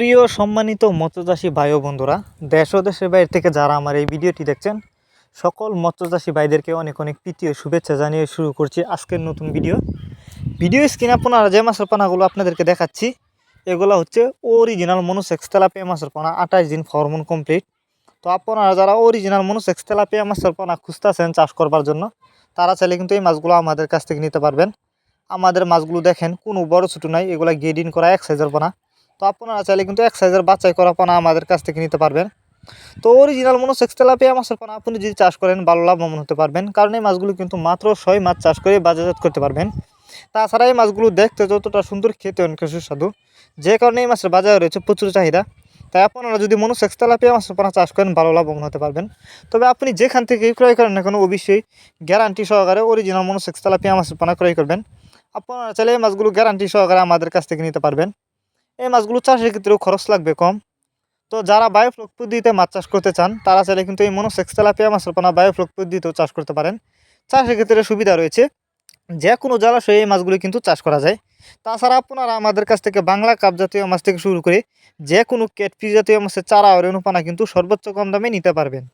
প্রিয় সম্মানিত মৎস্যচাষী ভাই ও বন্ধুরা, দেশ ও দেশের বাইরে থেকে যারা আমার এই ভিডিওটি দেখছেন, সকল মৎস্যচাষী ভাইদেরকে অনেক অনেক তৃতীয় শুভেচ্ছা জানিয়ে শুরু করছি আজকের নতুন ভিডিও। ভিডিও স্ক্রিনে আপনারা যে মাছের পানাগুলো আপনাদেরকে দেখাচ্ছি, এগুলো হচ্ছে অরিজিনাল মনুষ মনোসেক্স তেলাপিয়া মাছের পানা আঠাশ দিন ফরমন কমপ্লিট তো আপনারা যারা অরিজিনাল মনোসেক্স তেলাপিয়া মাছের পানা খুঁজতেছেন চাষ করবার জন্য, তারা চাইলে কিন্তু এই মাছগুলো আমাদের কাছ থেকে নিতে পারবেন। আমাদের মাছগুলো দেখেন কোনো বড় ছোটো নাই, এগুলো গেডিন করা এক সাইজের পানা। তো আপনারা চাইলে কিন্তু এক সাইজের বাচ্চাই করা পানা আমাদের কাছ থেকে নিতে পারবেন। তো অরিজিনাল মনোসেক্স তেলাপিয়া মাছের পানা আপনি যদি চাষ করেন, ভালো লাভবান হতে পারবেন। কারণ এই মাছগুলো কিন্তু মাত্র ছয় মাছ চাষ করে বাজারজাত করতে পারবেন। তাছাড়া এই মাছগুলো দেখতে যতটা সুন্দর খেতে অনেক সুস্বাদু। যে কারণে এই মাছের বাজারে রয়েছে প্রচুর চাহিদা। তাই আপনারা যদি মনোসেক্স তেলাপিয়া মাছের পানা চাষ করেন, ভালো লাভবান হতে পারবেন। তবে আপনি যেখান থেকে ক্রয় করেন না কেন, অবশ্যই গ্যারান্টি সহকারে অরিজিনাল মনোসেক্স তেলাপিয়া মাছের পানা ক্রয় করবেন। আপনারা চাইলে এই মাছগুলো গ্যারান্টি সহকারে আমাদের কাছ থেকে নিতে পারবেন। এই মাছগুলো চাষের ক্ষেত্রেও খরচ লাগবে কম। তো যারা বায়োফ্লক পদ্ধতিতে মাছ চাষ করতে চান, তারা চাইলে কিন্তু এই মনোসেক্স তেলাপিয়া মাছের পোনা বায়োফ্লক পদ্ধতিতেও চাষ করতে পারেন। চাষের ক্ষেত্রে সুবিধা রয়েছে যে কোনো জলাশয়ে এই মাছগুলো কিন্তু চাষ করা যায়। তাছাড়া আপনারা আমাদের কাছ থেকে বাংলা কাপ জাতীয় মাছ থেকে শুরু করে যে কোনো ক্যাটফিস জাতীয় মাছের চারা আর অনুপানা কিন্তু সর্বোচ্চ কম দামে নিতে পারবেন।